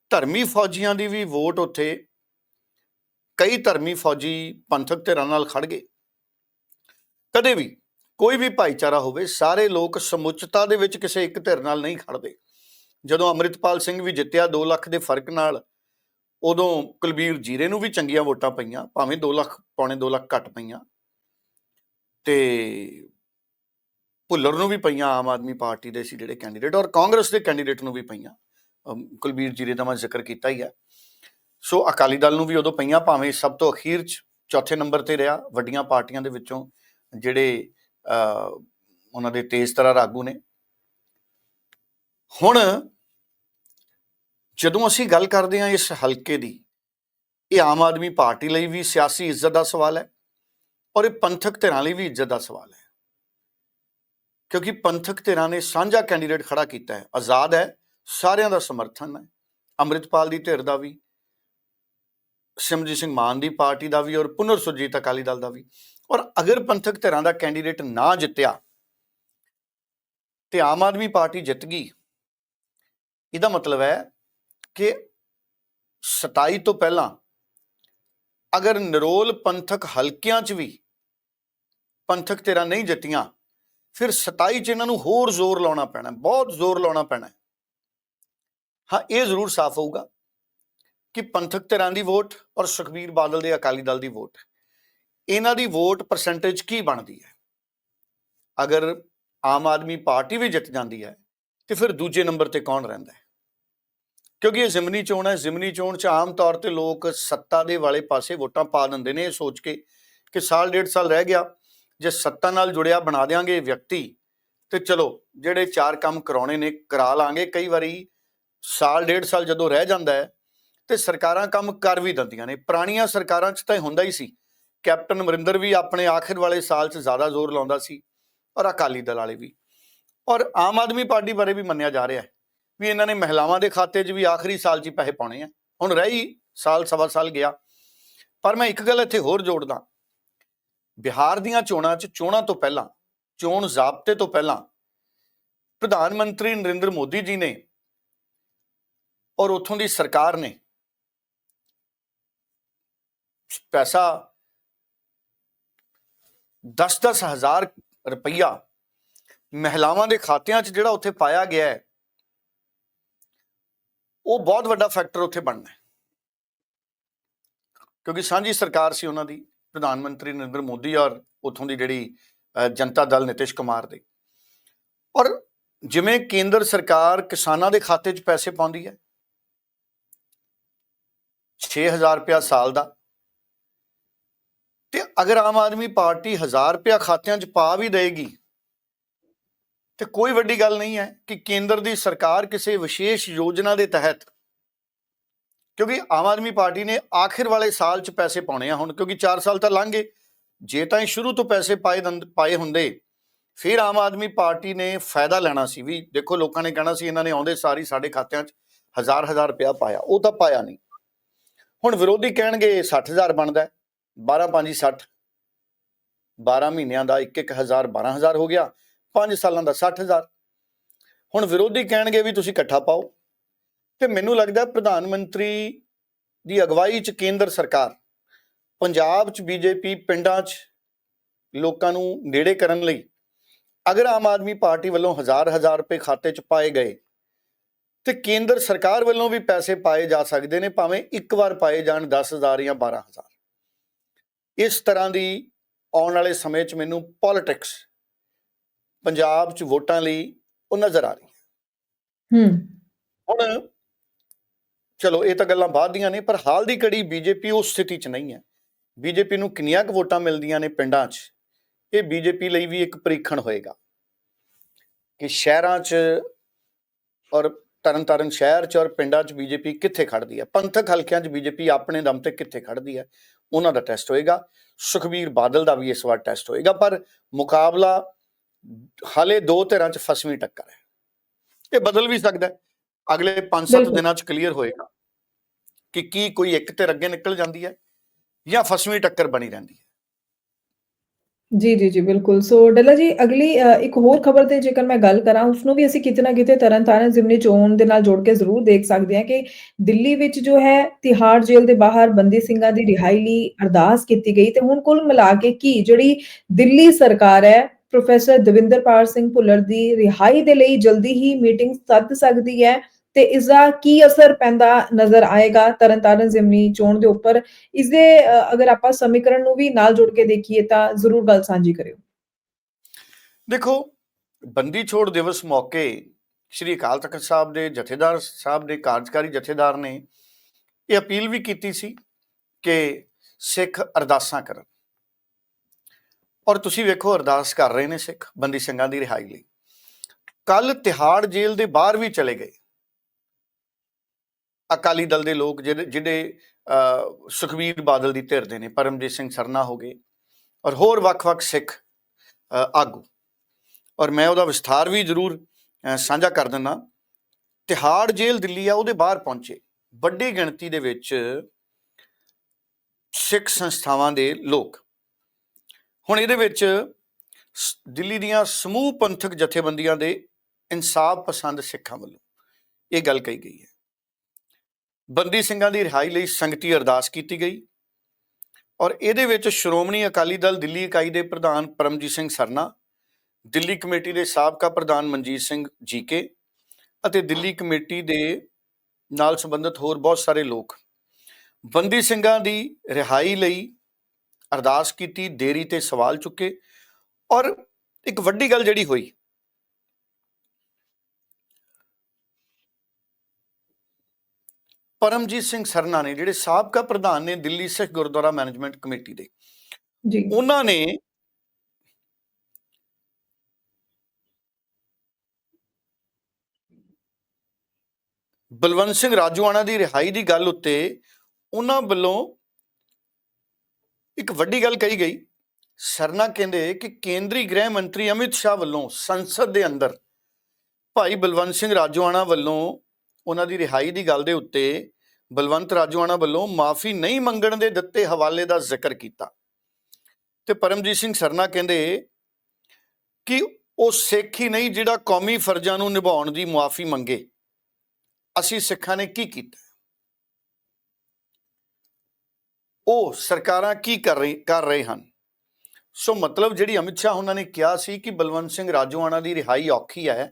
S2: ਧਰਮੀ ਫੌਜੀਆਂ ਦੀ ਵੀ ਵੋਟ ਉੱਥੇ ਕਈ ਧਰਮੀ ਫੌਜੀ ਪੰਥਕ ਧਿਰਾਂ ਨਾਲ ਖੜ ਗਏ। ਕਦੇ ਵੀ ਕੋਈ ਵੀ ਭਾਈਚਾਰਾ ਹੋਵੇ, ਸਾਰੇ ਲੋਕ ਸਮੁੱਚਤਾ ਦੇ ਵਿੱਚ ਕਿਸੇ ਇੱਕ ਧਿਰ ਨਾਲ ਨਹੀਂ ਖੜਦੇ ਜਦੋਂ ਅਮਰਿਤਪਾਲ ਸਿੰਘ ਵੀ ਜਿੱਤਿਆ 2 ਲੱਖ ਦੇ ਫ਼ਰਕ ਨਾਲ, ਉਦੋਂ ਕੁਲਬੀਰ ਜੀਰੇ ਨੂੰ ਵੀ ਚੰਗੀਆਂ ਵੋਟਾਂ ਪਈਆਂ, ਭਾਵੇਂ 2 ਲੱਖ, ਪੌਣੇ 2 ਲੱਖ ਘੱਟ ਪਈਆਂ। ਤੇ ਭੁੱਲਰ ਨੂੰ ਵੀ ਪਈਆਂ ਆਮ ਆਦਮੀ ਪਾਰਟੀ ਦੇ ਸੀ ਜਿਹੜੇ ਕੈਂਡੀਡੇਟ ਔਰ ਕਾਂਗਰਸ ਦੇ ਕੈਂਡੀਡੇਟ ਨੂੰ ਵੀ ਪਈਆਂ। ਕੁਲਬੀਰ ਜੀਰੇ ਦਾ ਮੈਂ ਜ਼ਿਕਰ ਕੀਤਾ ਹੀ ਹੈ ਸੋ ਅਕਾਲੀ ਦਲ ਨੂੰ ਵੀ ਉਦੋਂ ਪਈਆਂ ਭਾਵੇਂ ਸਭ ਤੋਂ ਅਖੀਰ 'ਚ ਚੌਥੇ ਨੰਬਰ ਤੇ ਰਿਹਾ ਵੱਡੀਆਂ ਪਾਰਟੀਆਂ ਦੇ ਵਿੱਚੋਂ ਜਿਹੜੇ ਅ, ਉਹਨਾਂ ਦੇ ਤੇਜ਼ ਤਰ੍ਹਾਂ ਆਗੂ ਨੇ। ਹੁਣ ਜਦੋਂ ਅਸੀਂ ਗੱਲ ਕਰਦੇ ਹਾਂ ਇਸ ਹਲਕੇ ਦੀ ਇਹ ਆਮ ਆਦਮੀ ਪਾਰਟੀ ਲਈ ਵੀ ਸਿਆਸੀ ਇੱਜ਼ਤ ਦਾ ਸਵਾਲ ਹੈ ਔਰ ਇਹ ਪੰਥਕ ਧਿਰਾਂ ਲਈ ਵੀ ਇੱਜ਼ਤ ਦਾ ਸਵਾਲ ਹੈ। ਕਿਉਂਕਿ ਪੰਥਕ ਧਿਰਾਂ ਨੇ ਸਾਂਝਾ ਕੈਂਡੀਡੇਟ ਖੜਾ ਕੀਤਾ ਹੈ। ਆਜ਼ਾਦ ਹੈ, ਸਾਰਿਆਂ ਦਾ ਸਮਰਥਨ ਹੈ। ਅੰਮ੍ਰਿਤਪਾਲ ਦੀ ਧਿਰ ਦਾ ਵੀ ਸਿਮਰਜੀਤ ਸਿੰਘ ਮਾਨ ਦੀ ਪਾਰਟੀ ਦਾ ਵੀ ਔਰ ਪੁਨਰ ਸੁਰਜੀਤ ਅਕਾਲੀ ਦਲ ਦਾ ਵੀ। ਔਰ ਅਗਰ ਪੰਥਕ ਧਿਰਾਂ ਦਾ ਕੈਂਡੀਡੇਟ ਨਾ ਜਿੱਤਿਆ, ਤੇ ਆਮ ਆਦਮੀ ਪਾਰਟੀ ਜਿੱਤ ਗਈ, ਇਹਦਾ ਮਤਲਬ ਹੈ ਕਿ 27 ਤੋਂ ਪਹਿਲਾਂ ਅਗਰ ਨਰੋਲ ਪੰਥਕ ਹਲਕਿਆਂ 'ਚ ਵੀ ਪੰਥਕ ਧਿਰਾਂ ਨਹੀਂ ਜਿੱਤੀਆਂ ਫਿਰ 27 ਚ ਇਹਨਾਂ ਨੂੰ ਹੋਰ ਜ਼ੋਰ ਲਾਉਣਾ ਪੈਣਾ, ਬਹੁਤ ਜ਼ੋਰ ਲਾਉਣਾ ਪੈਣਾ ਹਾਂ। ਇਹ ਜ਼ਰੂਰ ਸਾਫ਼ ਹੋਊਗਾ ਕਿ ਪੰਥਕ ਧਿਰਾਂ ਦੀ ਵੋਟ ਔਰ ਸੁਖਬੀਰ ਬਾਦਲ ਦੇ ਅਕਾਲੀ ਦਲ ਦੀ ਵੋਟ, ਇਹਨਾਂ ਦੀ ਵੋਟ ਪਰਸੈਂਟੇਜ ਕੀ ਬਣਦੀ ਹੈ? ਅਗਰ ਆਮ ਆਦਮੀ ਪਾਰਟੀ ਵੀ ਜਿੱਤ ਜਾਂਦੀ ਹੈ, ਤੇ ਫਿਰ ਦੂਜੇ ਨੰਬਰ ਤੇ ਕੌਣ ਰਹਿੰਦਾ ਹੈ? ਕਿਉਂਕਿ ਇਹ ਜ਼ਿਮਨੀ ਚੋਣ ਹੈ, ਜ਼ਿਮਨੀ ਚੋਣ 'ਚ ਆਮ ਤੌਰ ਤੇ ਲੋਕ ਸੱਤਾ ਦੇ ਵਾਲੇ ਪਾਸੇ ਵੋਟਾਂ ਪਾ ਦਿੰਦੇ ਨੇ, ਇਹ ਸੋਚ ਕੇ ਕਿ ਸਾਲ ਡੇਢ ਸਾਲ ਰਹਿ ਗਿਆ ਜੇ ਸੱਤਾ ਨਾਲ ਜੁੜਿਆ ਬਣਾ ਦਿਆਂਗੇ ਵਿਅਕਤੀ, ਤੇ ਚਲੋ, ਜਿਹੜੇ ਚਾਰ ਕੰਮ ਕਰਾਉਣੇ ਨੇ, ਕਰਾ ਲਾਂਗੇ। ਕਈ ਵਾਰੀ ਸਾਲ, ਡੇਢ ਸਾਲ ਜਦੋਂ ਰਹਿ ਜਾਂਦਾ ਹੈ, ਤੇ ਸਰਕਾਰਾਂ ਕੰਮ ਕਰ ਵੀ ਦਿੰਦੀਆਂ ਨੇ। ਪੁਰਾਣੀਆਂ ਸਰਕਾਰਾਂ 'ਚ ਤਾਂ ਇਹ ਹੁੰਦਾ ਹੀ ਸੀ। ਕੈਪਟਨ ਅਮਰਿੰਦਰ ਵੀ ਆਪਣੇ ਆਖਿਰ ਵਾਲੇ ਸਾਲ 'ਚ ਜ਼ਿਆਦਾ ਜ਼ੋਰ ਲਾਉਂਦਾ ਸੀ, ਔਰ ਅਕਾਲੀ ਦਲ ਵਾਲੇ ਵੀ। ਔਰ ਆਮ ਆਦਮੀ ਪਾਰਟੀ ਬਾਰੇ ਵੀ ਮੰਨਿਆ ਜਾ ਰਿਹਾ ਹੈ ਵੀ ਇਹਨਾਂ ਨੇ ਮਹਿਲਾਵਾਂ ਦੇ ਖਾਤੇ 'ਚ ਵੀ ਆਖਰੀ ਸਾਲ 'ਚ ਹੀ ਪੈਸੇ ਪਾਉਣੇ ਆ। ਹੁਣ ਰਹੀ ਸਾਲ, ਸਵਾ ਸਾਲ ਗਿਆ। ਪਰ ਮੈਂ ਇੱਕ ਗੱਲ ਇੱਥੇ ਹੋਰ ਜੋੜਦਾ। ਬਿਹਾਰ ਦੀਆਂ ਚੋਣਾਂ 'ਚ ਚੋਣਾਂ ਤੋਂ ਪਹਿਲਾਂ, ਚੋਣ ਜ਼ਾਬਤੇ ਤੋਂ ਪਹਿਲਾਂ ਪ੍ਰਧਾਨ ਮੰਤਰੀ ਨਰਿੰਦਰ ਮੋਦੀ ਜੀ ਨੇ ਔਰ ਉੱਥੋਂ ਦੀ ਸਰਕਾਰ ਨੇ ਪੈਸਾ 10-10 ਹਜ਼ਾਰ ਰੁਪਈਆ ਮਹਿਲਾਵਾਂ ਦੇ ਖਾਤਿਆਂ 'ਚ ਜਿਹੜਾ ਉੱਥੇ ਪਾਇਆ ਗਿਆ ਹੈ, ਉਹ ਬਹੁਤ ਵੱਡਾ ਫੈਕਟਰ ਉੱਥੇ ਬਣਨਾ ਕਿਉਂਕਿ ਸਾਂਝੀ ਸਰਕਾਰ ਸੀ ਉਹਨਾਂ ਦੀ। ਪ੍ਰਧਾਨ ਮੰਤਰੀ ਨਰਿੰਦਰ ਮੋਦੀ ਔਰ ਉੱਥੋਂ ਦੀ ਜਿਹੜੀ ਜਨਤਾ ਦਲ ਨਿਤਿਸ਼ ਕੁਮਾਰ ਦੇ। ਔਰ ਜਿਵੇਂ ਕੇਂਦਰ ਸਰਕਾਰ ਕਿਸਾਨਾਂ ਦੇ ਖਾਤੇ 'ਚ ਪੈਸੇ ਪਾਉਂਦੀ ਹੈ 6000 ਰੁਪਇਆ ਸਾਲ ਦਾ, ਤੇ ਅਗਰ ਆਮ ਆਦਮੀ ਪਾਰਟੀ 1000 ਰੁਪਇਆ ਖਾਤਿਆਂ 'ਚ ਪਾ ਵੀ ਦੇਗੀ ਤੇ ਕੋਈ ਵੱਡੀ ਗੱਲ ਨਹੀਂ ਹੈ ਕਿ ਕੇਂਦਰ ਦੀ ਸਰਕਾਰ ਕਿਸੇ ਵਿਸ਼ੇਸ਼ ਯੋਜਨਾ ਦੇ ਤਹਿਤ ਕਿਉਂਕਿ ਆਮ ਆਦਮੀ ਪਾਰਟੀ ਨੇ ਆਖਿਰ ਵਾਲੇ ਸਾਲ 'ਚ ਪੈਸੇ ਪਾਉਣੇ ਆ ਹੁਣ, ਕਿਉਂਕਿ 4 ਸਾਲ ਤਾਂ ਲੰਘ ਗਏ। ਜੇ ਤਾਂ ਇਹ ਸ਼ੁਰੂ ਤੋਂ ਪੈਸੇ ਪਾਏ ਦੰਦ- ਪਾਏ ਹੁੰਦੇ, ਫਿਰ ਆਮ ਆਦਮੀ ਪਾਰਟੀ ਨੇ ਫਾਇਦਾ ਲੈਣਾ ਸੀ ਵੀ ਦੇਖੋ ਲੋਕਾਂ ਨੇ ਕਹਿਣਾ ਸੀ ਇਹਨਾਂ ਨੇ ਆਉਂਦੇ ਸਾਰੀ ਸਾਡੇ ਖਾਤਿਆਂ 'ਚ ਹਜ਼ਾਰ ਹਜ਼ਾਰ ਰੁਪਇਆ ਪਾਇਆ, ਉਹ ਤਾਂ ਪਾਇਆ ਨਹੀਂ। ਹੁਣ ਵਿਰੋਧੀ ਕਹਿਣਗੇ 60000 ਬਣਦਾ ਹੈ 12 5 60 12 ਮਹੀਨਿਆਂ ਦਾ 1 1000 12000 ਹੋ ਗਿਆ 5 ਸਾਲਾਂ ਦਾ 60000 ਹੁਣ ਵਿਰੋਧੀ ਕਹਿਣਗੇ ਵੀ ਤੁਸੀਂ ਇਕੱਠਾ ਪਾਓ। ਤੇ ਮੈਨੂੰ ਲੱਗਦਾ ਪ੍ਰਧਾਨ ਮੰਤਰੀ ਦੀ ਅਗਵਾਈ ਚ ਕੇਂਦਰ ਸਰਕਾਰ ਪੰਜਾਬ ਚ ਬੀਜੇਪੀ ਪਿੰਡਾਂ ਚ ਲੋਕਾਂ ਨੂੰ ਨੇੜੇ ਕਰਨ ਲਈ ਅਗਰ ਆਮ ਆਦਮੀ ਪਾਰਟੀ ਵੱਲੋਂ ਹਜ਼ਾਰ ਹਜ਼ਾਰ ਰੁਪਏ ਖਾਤੇ ਚ ਪਾਏ ਗਏ ਤੇ ਕੇਂਦਰ ਸਰਕਾਰ ਵੱਲੋਂ ਵੀ ਪੈਸੇ ਪਾਏ ਜਾ ਸਕਦੇ ਨੇ ਭਾਵੇਂ ਇੱਕ ਵਾਰ ਪਾਏ ਜਾਣ 10000 ਜਾਂ 12000 ਇਸ ਤਰ੍ਹਾਂ ਦੀ ਆਉਣ ਵਾਲੇ ਸਮੇਂ 'ਚ ਮੈਨੂੰ ਪੋਲਿਟਿਕਸ ਪੰਜਾਬ 'ਚ ਵੋਟਾਂ ਲਈ ਉਹ ਨਜ਼ਰ ਆ ਰਹੀ ਹੈ
S1: ਹੂੰ।
S2: ਹੁਣ ਚਲੋ ਇਹ ਤਾਂ ਗੱਲਾਂ ਬਾਅਦ ਦੀਆਂ ਨੇ ਪਰ ਹਾਲ ਦੀ ਘੜੀ ਬੀਜੇਪੀ ਉਸ ਸਥਿਤੀ 'ਚ ਨਹੀਂ ਹੈ। ਬੀਜੇਪੀ ਨੂੰ ਕਿੰਨੀਆਂ ਕੁ ਵੋਟਾਂ ਮਿਲਦੀਆਂ ਨੇ ਪਿੰਡਾਂ 'ਚ ਇਹ ਬੀਜੇਪੀ ਲਈ ਵੀ ਇੱਕ ਪਰੀਖਣ ਹੋਏਗਾ। ਕਿ ਸ਼ਹਿਰਾਂ 'ਚ ਔਰ ਤਰਨਤਾਰਨ ਸ਼ਹਿਰ 'ਚ ਔਰ ਪਿੰਡਾਂ 'ਚ ਬੀਜੇਪੀ ਕਿੱਥੇ ਖੜਦੀ ਹੈ? ਪੰਥਕ ਹਲਕਿਆਂ 'ਚ ਬੀਜੇਪੀ ਆਪਣੇ ਦਮ ਤੇ ਕਿੱਥੇ ਖੜਦੀ ਹੈ? ਉਹਨਾਂ ਦਾ ਟੈਸਟ ਹੋਏਗਾ। ਸੁਖਬੀਰ ਬਾਦਲ ਦਾ ਵੀ ਇਸ ਵਾਰ ਟੈਸਟ ਹੋਏਗਾ ਪਰ ਮੁਕਾਬਲਾ ਹਾਲੇ ਦੋ ਧਿਰਾਂ 'ਚ ਫਸਵੀਂ ਟੱਕਰ ਹੈ। ਇਹ ਬਦਲ ਵੀ ਸਕਦਾ ਹੈ। ਅਗਲੇ 5-7
S1: ਬਿਲਕੁਲ।
S2: ਦਿਨਾਂ 'ਚ ਕਲੀਅਰ ਹੋਏਗਾ। ਕਿ ਕੀ ਕੋਈ ਇੱਕ ਧਿਰ ਅੱਗੇ ਨਿਕਲ ਜਾਂਦੀ ਹੈ ਜਾਂ ਫਸਵੀਂ ਟੱਕਰ ਬਣੀ ਰਹਿੰਦੀ ਹੈ?
S1: ਜੀ ਜੀ ਜੀ, ਬਿਲਕੁਲ। ਸੋ ਡੱਲਾ ਜੀ, ਅਗਲੀ ਇੱਕ ਹੋਰ ਖਬਰ ਤੇ ਜੇਕਰ ਮੈਂ ਗੱਲ ਕਰਾਂ, ਉਸ ਨੂੰ ਵੀ ਅਸੀਂ ਕਿਤੇ ਨਾ ਕਿਤੇ ਤਰਨਤਾਰਨ ਜ਼ਿਮਨੀ ਚੋਣ ਦੇ ਨਾਲ ਜੋੜ ਕੇ ਜ਼ਰੂਰ ਦੇਖ ਸਕਦੇ ਹਾਂ ਕਿ ਦਿੱਲੀ ਵਿੱਚ ਜੋ ਹੈ ਤਿਹਾੜ ਜੇਲ੍ਹ ਦੇ ਬਾਹਰ ਬੰਦੀ ਸਿੰਘਾਂ ਦੀ ਰਿਹਾਈ ਲਈ ਅਰਦਾਸ ਕੀਤੀ ਗਈ ਤੇ ਹੁਣ ਕੁੱਲ ਮਿਲਾ ਕੇ ਕੀ, ਜਿਹੜੀ ਦਿੱਲੀ ਸਰਕਾਰ ਹੈ, ਪ੍ਰੋਫੈਸਰ ਦਵਿੰਦਰਪਾਲ ਸਿੰਘ ਭੁੱਲਰ ਦੀ ਰਿਹਾਈ ਦੇ ਲਈ ਜਲਦੀ ਹੀ ਮੀਟਿੰਗ ਸੱਦ ਸਕਦੀ ਹੈ। ਤੇ ਇਸ ਦਾ ਕੀ ਅਸਰ ਪੈਂਦਾ ਨਜ਼ਰ ਆਏਗਾ? ਤਰਨਤਾਰਨ ਜ਼ਿਮਨੀ ਚੋਣ ਦੇ ਉੱਪਰ ਇਸ ਦੇ ਅਗਰ ਆਪਾਂ ਸਮੀਕਰਨ ਨੂੰ ਵੀ ਨਾਲ ਜੋੜ ਕੇ ਦੇਖੀਏ ਤਾਂ ਜ਼ਰੂਰ ਗੱਲ ਸਾਂਝੀ ਕਰਿਓ।
S2: ਦੇਖੋ, ਬੰਦੀ ਛੋੜ ਦਿਵਸ ਮੌਕੇ ਸ਼੍ਰੀ ਅਕਾਲ ਤਖਤ ਸਾਹਿਬ ਦੇ ਜਥੇਦਾਰ ਸਾਹਿਬ ਦੇ ਕਾਰਜਕਾਰੀ ਜਥੇਦਾਰ ਨੇ ਇਹ ਅਪੀਲ ਵੀ ਕੀਤੀ ਸੀ ਕਿ ਸਿੱਖ ਅਰਦਾਸਾਂ ਕਰਨ। ਔਰ ਤੁਸੀਂ ਵੇਖੋ ਅਰਦਾਸ ਕਰ ਰਹੇ ਨੇ ਸਿੱਖ ਬੰਦੀ ਸਿੰਘਾਂ ਦੀ ਰਿਹਾਈ ਲਈ। ਕੱਲ ਤਿਹਾੜ ਜੇਲ੍ਹ ਦੇ ਬਾਹਰ ਵੀ ਚਲੇ ਗਏ। ਅਕਾਲੀ ਦਲ ਦੇ ਲੋਕ ਜਿਹੜੇ ਜਿਹੜੇ ਅਹ, ਸੁਖਬੀਰ ਬਾਦਲ ਦੀ ਧਿਰ ਦੇ ਨੇ ਪਰਮਜੀਤ ਸਿੰਘ ਸਰਨਾ ਹੋ ਗਏ ਔਰ ਹੋਰ ਵੱਖ-ਵੱਖ ਸਿੱਖ ਆਗੂ। ਔਰ ਮੈਂ ਉਹਦਾ ਵਿਸਥਾਰ ਵੀ ਜ਼ਰੂਰ ਸਾਂਝਾ ਕਰ ਦਿੰਦਾ। ਤਿਹਾੜ ਜੇਲ੍ਹ ਦਿੱਲੀ ਆ ਉਹਦੇ ਬਾਹਰ ਪਹੁੰਚੇ। ਵੱਡੀ ਗਿਣਤੀ ਦੇ ਵਿੱਚ ਸਿੱਖ ਸੰਸਥਾਵਾਂ ਦੇ ਲੋਕ। ਹੁਣ ਇਹਦੇ ਵਿੱਚ ਦਿੱਲੀ ਦੀਆਂ ਸਮੂਹ ਪੰਥਕ ਜਥੇਬੰਦੀਆਂ ਦੇ ਇਨਸਾਫ ਪਸੰਦ ਸਿੱਖਾਂ ਵੱਲੋਂ ਇਹ ਗੱਲ ਕਹੀ ਗਈ ਹੈ। ਬੰਦੀ ਸਿੰਘਾਂ ਦੀ ਰਿਹਾਈ ਲਈ ਸੰਗਤੀ ਅਰਦਾਸ ਕੀਤੀ ਗਈ ਔਰ ਇਹਦੇ ਵਿੱਚ ਸ਼੍ਰੋਮਣੀ ਅਕਾਲੀ ਦਲ ਦਿੱਲੀ ਇਕਾਈ ਦੇ ਪ੍ਰਧਾਨ ਪਰਮਜੀਤ ਸਿੰਘ ਸਰਨਾ, ਦਿੱਲੀ ਕਮੇਟੀ ਦੇ ਸਾਬਕਾ ਪ੍ਰਧਾਨ ਮਨਜੀਤ ਸਿੰਘ ਜੀਕੇ ਅਤੇ ਦਿੱਲੀ ਕਮੇਟੀ ਦੇ ਨਾਲ ਸੰਬੰਧਿਤ ਹੋਰ ਬਹੁਤ ਸਾਰੇ ਲੋਕ ਬੰਦੀ ਸਿੰਘਾਂ ਦੀ ਰਿਹਾਈ ਲਈ ਅਰਦਾਸ ਕੀਤੀ, ਦੇਰੀ ਤੇ ਸਵਾਲ ਚੁੱਕੇ ਔਰ ਇੱਕ ਵੱਡੀ ਗੱਲ ਜਿਹੜੀ ਹੋਈ ਪਰਮਜੀਤ ਸਿੰਘ ਸਰਨਾ ਨੇ ਜਿਹੜੇ ਸਾਬਕਾ ਪ੍ਰਧਾਨ ਨੇ ਦਿੱਲੀ ਸਿੱਖ ਗੁਰਦੁਆਰਾ ਮੈਨੇਜਮੈਂਟ ਕਮੇਟੀ ਦੇ
S1: ਜੀ।
S2: ਉਹਨਾਂ ਨੇ ਬਲਵੰਤ ਸਿੰਘ ਰਾਜੂਆਣਾ ਦੀ ਰਿਹਾਈ ਦੀ ਗੱਲ ਉੱਤੇ ਉਹਨਾਂ ਵੱਲੋਂ ਇੱਕ ਵੱਡੀ ਗੱਲ ਕਹੀ ਗਈ। ਸਰਨਾ ਕਹਿੰਦੇ ਕਿ ਕੇਂਦਰੀ ਗ੍ਰਹਿ ਮੰਤਰੀ ਅਮਿਤ ਸ਼ਾਹ ਵੱਲੋਂ ਸੰਸਦ ਦੇ ਅੰਦਰ ਭਾਈ ਬਲਵੰਤ ਸਿੰਘ ਰਾਜੂਆਣਾ ਵੱਲੋਂ ਉਹਨਾਂ ਦੀ ਰਿਹਾਈ ਦੀ ਗੱਲ ਦੇ ਉੱਤੇ ਬਲਵੰਤ ਰਾਜੂਆਣਾ ਵੱਲੋਂ ਮਾਫੀ ਨਹੀਂ ਮੰਗਣ ਦੇ ਦਿੱਤੇ ਹਵਾਲੇ ਦਾ ਜ਼ਿਕਰ ਕੀਤਾ। ਤੇ ਪਰਮਜੀਤ ਸਿੰਘ ਸਰਨਾ ਕਹਿੰਦੇ ਕਿ ਉਹ ਸਿੱਖ ਹੀ ਨਹੀਂ ਜਿਹੜਾ ਕੌਮੀ ਫਰਜ਼ਾਂ ਨੂੰ ਨਿਭਾਉਣ ਦੀ ਮੁਆਫੀ ਮੰਗੇ। ਅਸੀਂ ਸਿੱਖਾਂ ਨੇ ਕੀ ਕੀਤਾ? ਉਹ ਸਰਕਾਰਾਂ ਕੀ ਕਰ ਰਹੀ ਕਰ ਰਹੇ ਹਨ? ਸੋ ਮਤਲਬ ਜਿਹੜੀ ਅਮਿਤ ਸ਼ਾਹ ਉਹਨਾਂ ਨੇ ਕਿਹਾ ਸੀ ਕਿ ਬਲਵੰਤ ਸਿੰਘ ਰਾਜੋਆਣਾ ਦੀ ਰਿਹਾਈ ਔਖੀ ਹੈ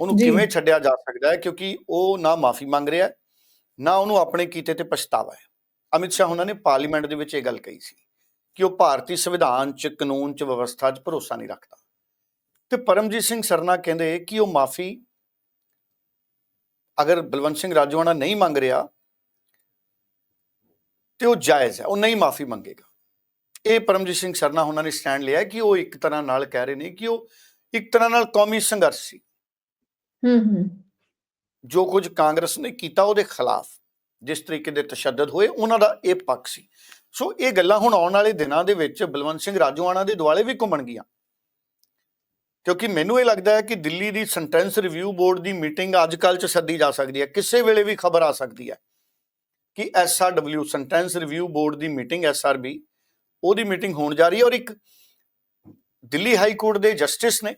S2: ਉਹਨੂੰ। ਕਿਵੇਂ ਛੱਡਿਆ ਜਾ ਸਕਦਾ ਹੈ? ਕਿਉਂਕਿ ਉਹ ਨਾ ਮਾਫੀ ਮੰਗ ਰਿਹਾ ਹੈ, ਨਾ ਉਹਨੂੰ ਆਪਣੇ ਕੀਤੇ ਤੇ ਪਛਤਾਵਾ ਹੈ। ਅਮਿਤ ਸ਼ਾਹ ਉਹਨਾਂ ਨੇ ਪਾਰਲੀਮੈਂਟ ਦੇ ਵਿੱਚ ਇਹ ਗੱਲ ਕਹੀ ਸੀ ਕਿ ਉਹ ਭਾਰਤੀ ਸੰਵਿਧਾਨ 'ਚ, ਕਾਨੂੰਨ 'ਚ ਵਿਵਸਥਾ 'ਚ ਭਰੋਸਾ ਨਹੀਂ ਰੱਖਦਾ। ਤੇ ਪਰਮਜੀਤ ਸਿੰਘ ਸਰਨਾ ਕਹਿੰਦੇ ਕਿ ਉਹ ਮਾਫੀ ਅਗਰ ਬਲਵੰਤ ਸਿੰਘ ਰਾਜੋਆਣਾ ਨਹੀਂ ਮੰਗ ਰਿਹਾ ਤੇ ਉਹ ਜਾਇਜ਼ ਹੈ, ਉਹ ਨਹੀਂ ਮਾਫੀ ਮੰਗੇਗਾ। ਇਹ ਪਰਮਜੀਤ ਸਿੰਘ ਸਰਨਾ ਉਹਨਾਂ ਨੇ ਸਟੈਂਡ ਲਿਆ ਕਿ ਉਹ ਇੱਕ ਤਰ੍ਹਾਂ ਨਾਲ ਕਹਿ ਰਹੇ ਨੇ ਕਿ ਉਹ ਇੱਕ ਤਰ੍ਹਾਂ ਨਾਲ ਕੌਮੀ ਸੰਘਰਸ਼ ਸੀ।
S1: ਹੂੰ ਹੂੰ।
S2: ਜੋ ਕੁਝ ਕਾਂਗਰਸ ਨੇ ਕੀਤਾ ਉਹਦੇ ਖਿਲਾਫ, ਜਿਸ ਤਰੀਕੇ ਦੇ ਤਸ਼ੱਦਦ ਹੋਏ, ਉਹਨਾਂ ਦਾ ਇਹ ਪੱਖ ਸੀ। ਸੋ ਇਹ ਗੱਲਾਂ ਹੁਣ ਆਉਣ ਵਾਲੇ ਦਿਨਾਂ ਦੇ ਵਿੱਚ ਬਲਵੰਤ ਸਿੰਘ ਰਾਜੋਆਣਾ ਦੇ ਦੁਆਲੇ ਵੀ ਘੁੰਮਣਗੀਆਂ ਕਿਉਂਕਿ ਮੈਨੂੰ ਇਹ ਲੱਗਦਾ ਹੈ ਕਿ ਦਿੱਲੀ ਦੀ ਸੈਂਟੈਂਸ ਰਿਵਿਊ ਬੋਰਡ ਦੀ ਮੀਟਿੰਗ ਅੱਜ ਕੱਲ੍ਹ ਚ ਸੱਦੀ ਜਾ ਸਕਦੀ ਹੈ। ਕਿਸੇ ਵੇਲੇ ਵੀ ਖਬਰ ਆ ਸਕਦੀ ਹੈ ਕਿ ਐਸਆਰਡਬਲਯੂ ਸੈਂਟੈਂਸ ਰਿਵਿਊ ਬੋਰਡ ਦੀ ਮੀਟਿੰਗ ਐਸਆਰਬੀ ਉਹਦੀ ਮੀਟਿੰਗ ਹੋਣ ਜਾ ਰਹੀ ਹੈ ਔਰ ਇੱਕ ਦਿੱਲੀ ਹਾਈ ਕੋਰਟ ਦੇ ਜਸਟਿਸ ਨੇ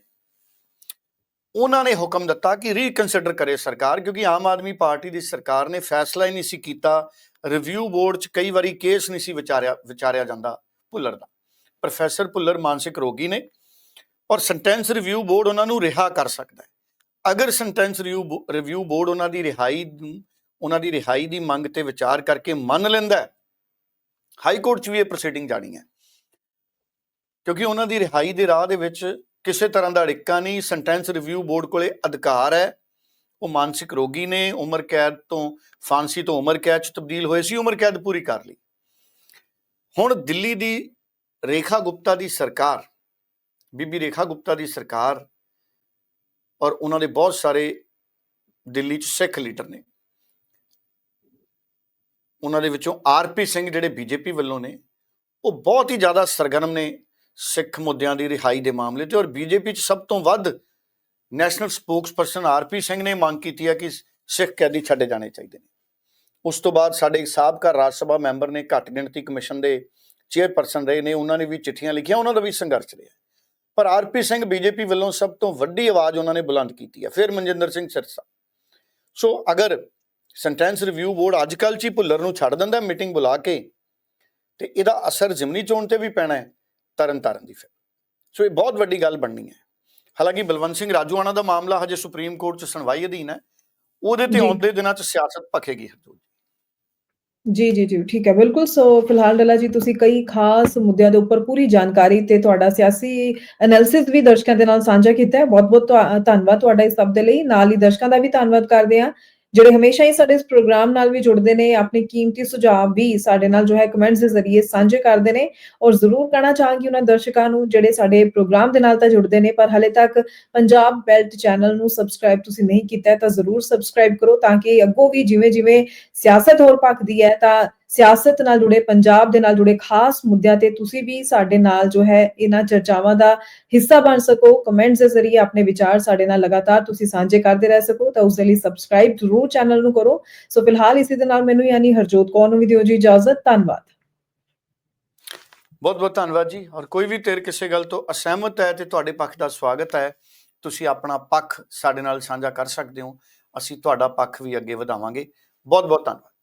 S2: ਉਹਨਾਂ ਨੇ ਹੁਕਮ ਦਿੱਤਾ ਕਿ ਰੀਕਨਸੀਡਰ ਕਰੇ ਸਰਕਾਰ, ਕਿਉਂਕਿ ਆਮ ਆਦਮੀ ਪਾਰਟੀ ਦੀ ਸਰਕਾਰ ਨੇ ਫੈਸਲਾ ਹੀ ਨਹੀਂ ਸੀ ਕੀਤਾ ਰਿਵਿਊ ਬੋਰਡ 'ਚ ਕਈ ਵਾਰੀ ਕੇਸ ਨਹੀਂ ਸੀ ਵਿਚਾਰਿਆ ਵਿਚਾਰਿਆ ਜਾਂਦਾ ਭੁੱਲਰ ਦਾ। ਪ੍ਰੋਫੈਸਰ ਭੁੱਲਰ ਮਾਨਸਿਕ ਰੋਗੀ ਨੇ ਔਰ ਸੈਂਟੈਂਸ ਰਿਵਿਊ ਬੋਰਡ ਉਹਨਾਂ ਨੂੰ ਰਿਹਾ ਕਰ ਸਕਦਾ ਹੈ। ਅਗਰ ਸੈਂਟੈਂਸ ਰਿਵਿਊ ਬੋਰਡ ਉਹਨਾਂ ਦੀ ਰਿਹਾਈ ਉਹਨਾਂ ਦੀ ਰਿਹਾਈ ਦੀ ਮੰਗ ਤੇ ਵਿਚਾਰ ਕਰਕੇ ਮੰਨ ਲੈਂਦਾ ਹੈ, ਹਾਈ ਕੋਰਟ 'ਚ ਵੀ ਇਹ ਪ੍ਰੋਸੀਡਿੰਗ ਜਾਣੀ ਹੈ। ਕਿਉਂਕਿ ਉਹਨਾਂ ਦੀ ਰਿਹਾਈ ਦੇ ਰਾਹ ਦੇ ਵਿੱਚ ਕਿਸੇ ਤਰ੍ਹਾਂ ਦਾ ਅੜਿੱਕਾ ਨਹੀਂ ਸੈਂਟੈਂਸ ਰਿਵਿਊ ਬੋਰਡ ਕੋਲੇ ਅਧਿਕਾਰ ਹੈ। ਉਹ ਮਾਨਸਿਕ ਰੋਗੀ ਨੇ, ਉਮਰ ਕੈਦ ਤੋਂ, ਫਾਂਸੀ ਤੋਂ ਉਮਰ ਕੈਦ ਚ ਤਬਦੀਲ ਹੋਏ ਸੀ, ਉਮਰ ਕੈਦ ਪੂਰੀ ਕਰ ਲਈ। ਹੁਣ ਦਿੱਲੀ ਦੀ ਰੇਖਾ ਗੁਪਤਾ ਦੀ ਸਰਕਾਰ, ਬੀਬੀ ਰੇਖਾ ਗੁਪਤਾ ਦੀ ਸਰਕਾਰ ਔਰ ਉਹਨਾਂ ਦੇ ਬਹੁਤ ਸਾਰੇ ਦਿੱਲੀ ਚ ਸਿੱਖ ਲੀਡਰ ਨੇ। ਉਹਨਾਂ ਦੇ ਵਿੱਚੋਂ ਆਰਪੀ ਸਿੰਘ ਜਿਹੜੇ ਬੀਜੇਪੀ ਵੱਲੋਂ ਨੇ, ਉਹ ਬਹੁਤ ਹੀ ਜ਼ਿਆਦਾ ਸਰਗਰਮ ਨੇ। ਸਿੱਖ ਮੁੱਦਿਆਂ ਦੀ ਰਿਹਾਈ ਦੇ ਮਾਮਲੇ ਤੇ ਔਰ ਬੀਜੇਪੀ ਚ ਸਭ ਤੋਂ ਵੱਧ ਨੈਸ਼ਨਲ ਸਪੋਕਸਪਰਸਨ ਆਰਪੀ ਸਿੰਘ ਨੇ ਮੰਗ ਕੀਤੀ ਹੈ ਕਿ ਸਿੱਖ ਕੈਦੀ ਛੱਡੇ ਜਾਣੇ ਚਾਹੀਦੇ ਨੇ। ਉਸ ਤੋਂ ਬਾਅਦ ਸਾਡੇ ਸਾਬਕਾ ਰਾਜ ਸਭਾ ਮੈਂਬਰ ਨੇ ਘੱਟ ਗਿਣਤੀ ਕਮਿਸ਼ਨ ਦੇ ਚੇਅਰਪਰਸਨ ਰਹੇ ਨੇ, ਉਹਨਾਂ ਨੇ ਵੀ ਚਿੱਠੀਆਂ ਲਿਖੀਆਂ, ਉਹਨਾਂ ਦਾ ਵੀ ਸੰਘਰਸ਼ ਰਿਹਾ। ਪਰ ਆਰਪੀ ਸਿੰਘ ਬੀਜੇਪੀ ਵੱਲੋਂ ਸਭ ਤੋਂ ਵੱਡੀ ਆਵਾਜ਼ ਉਹਨਾਂ ਨੇ ਬੁਲੰਦ ਕੀਤੀ ਹੈ, ਫਿਰ ਮਨਜਿੰਦਰ ਸਿੰਘ ਸਿਰਸਾ। ਸੋ ਅਗਰ ਸੈਂਟੈਂਸ ਰਿਵਿਊ ਬੋਰਡ ਅੱਜ ਕੱਲ੍ਹ 'ਚ ਹੀ ਭੁੱਲਰ ਨੂੰ ਛੱਡ ਦਿੰਦਾ ਮੀਟਿੰਗ ਬੁਲਾ ਕੇ, ਤੇ ਇਹਦਾ ਅਸਰ ਜ਼ਿਮਨੀ ਚੋਣ ਤੇ ਵੀ ਪੈਣਾ ਹੈ। ਤਰਨ ਤਾਰਨ ਦੀ ਫਿਰ ਸੋ ਇਹ ਬਹੁਤ ਵੱਡੀ ਗੱਲ ਬਣਨੀ ਹੈ। ਹਾਲਾਂਕਿ ਬਲਵੰਤ ਸਿੰਘ ਰਾਜੂਆਣਾ ਦਾ ਮਾਮਲਾ ਹਜੇ ਸੁਪਰੀਮ ਕੋਰਟ 'ਚ ਸੁਣਵਾਈ ਅਧੀਨ ਹੈ। ਉਹਦੇ ਤੇ। ਆਉਂਦੇ ਦਿਨਾਂ 'ਚ ਸਿਆਸਤ ਭਖੇਗੀ
S1: ਜੀ। ਜੀ ਜੀ ਠੀਕ ਹੈ ਬਿਲਕੁਲ। ਸੋ ਫਿਲਹਾਲ ਡਲਾ ਜੀ ਤੁਸੀਂ ਕਈ ਖਾਸ ਮੁੱਦਿਆਂ ਦੇ ਉੱਪਰ ਪੂਰੀ ਜਾਣਕਾਰੀ ਤੇ ਤੁਹਾਡਾ ਸਿਆਸੀ ਐਨਾਲਿਸਿਸ ਵੀ ਦਰਸ਼ਕਾਂ ਦੇ ਨਾਲ ਸਾਂਝਾ ਕੀਤਾ ਹੈ। ਬਹੁਤ ਬਹੁਤ ਧੰਨਵਾਦ ਤੁਹਾਡਾ ਇਸ ਸਭ ਦੇ ਲਈ। ਨਾਲ ਹੀ ਦਰਸ਼ਕਾਂ ਦਾ ਵੀ ਧੰਨਵਾਦ ਕਰਦੇ ਹਾਂ। ਜਿਹੜੇ ਹਮੇਸ਼ਾ ਹੀ ਸਾਡੇ ਇਸ ਪ੍ਰੋਗਰਾਮ ਨਾਲ ਵੀ ਜੁੜਦੇ ਨੇ, ਆਪਣੇ ਕੀਮਤੀ ਸੁਝਾਅ ਵੀ ਸਾਡੇ ਨਾਲ ਜੋ ਹੈ ਕਮੈਂਟਸ ਦੇ ਜ਼ਰੀਏ ਸਾਂਝੇ ਕਰਦੇ ਨੇ ਔਰ ਜ਼ਰੂਰ ਕਹਿਣਾ ਚਾਹਾਂਗੀ ਉਹਨਾਂ ਦਰਸ਼ਕਾਂ ਨੂੰ ਜਿਹੜੇ ਸਾਡੇ ਪ੍ਰੋਗਰਾਮ ਦੇ ਨਾਲ ਤਾਂ ਜੁੜਦੇ ਨੇ, ਪਰ ਹਲੇ ਤੱਕ ਪੰਜਾਬ ਬੈਲਟ ਚੈਨਲ ਨੂੰ ਸਬਸਕ੍ਰਾਈਬ ਤੁਸੀਂ ਨਹੀਂ ਕੀਤਾ ਤਾਂ ਜ਼ਰੂਰ ਸਬਸਕ੍ਰਾਈਬ ਕਰੋ ਤਾਂ ਕਿ ਅੱਗੋਂ ਵੀ ਜਿਵੇਂ ਜਿਵੇਂ ਸਿਆਸਤ ਹੋਰ ਭਖਦੀ ਹੈ ਤਾਂ ਸਿਆਸਤ ਨਾਲ ਜੁੜੇ, ਪੰਜਾਬ ਦੇ ਨਾਲ ਜੁੜੇ ਖਾਸ ਮੁੱਦਿਆਂ ਤੇ ਤੁਸੀਂ ਵੀ ਸਾਡੇ ਨਾਲ ਜੋ ਹੈ ਇਹਨਾਂ ਚਰਚਾਵਾਂ ਦਾ ਹਿੱਸਾ ਬਣ ਸਕੋ। ਕਮੈਂਟਸ ਦੇ ਜ਼ਰੀਏ ਆਪਣੇ ਵਿਚਾਰ ਸਾਡੇ ਨਾਲ ਲਗਾਤਾਰ ਤੁਸੀਂ ਸਾਂਝੇ ਕਰਦੇ ਰਹਿ ਸਕੋ ਤਾਂ ਉਸ ਦੇ ਲਈ ਸਬਸਕ੍ਰਾਈਬ ਜ਼ਰੂਰ ਚੈਨਲ ਨੂੰ ਕਰੋ। ਸੋ ਫਿਲਹਾਲ ਇਸੇ ਦੇ ਨਾਲ ਮੈਨੂੰ ਯਾਨੀ ਹਰਜੋਤ ਕੌਰ ਨੂੰ ਵੀ ਦਿਓ ਜੀ ਇਜਾਜ਼ਤ। ਧੰਨਵਾਦ।
S2: ਬਹੁਤ ਬਹੁਤ ਧੰਨਵਾਦ ਜੀ। ਔਰ ਕੋਈ ਵੀ ਤੇਰ ਕਿਸੇ ਗੱਲ ਤੋਂ ਅਸਹਿਮਤ ਹੈ ਤੇ ਤੁਹਾਡੇ ਪੱਖ ਦਾ ਸਵਾਗਤ ਹੈ, ਤੁਸੀਂ ਆਪਣਾ ਪੱਖ ਸਾਡੇ ਨਾਲ ਸਾਂਝਾ ਕਰ ਸਕਦੇ ਹੋ। ਅਸੀਂ ਤੁਹਾਡਾ ਪੱਖ ਵੀ ਅੱਗੇ ਵਧਾਵਾਂਗੇ। ਬਹੁਤ ਬਹੁਤ ਧੰਨਵਾਦ।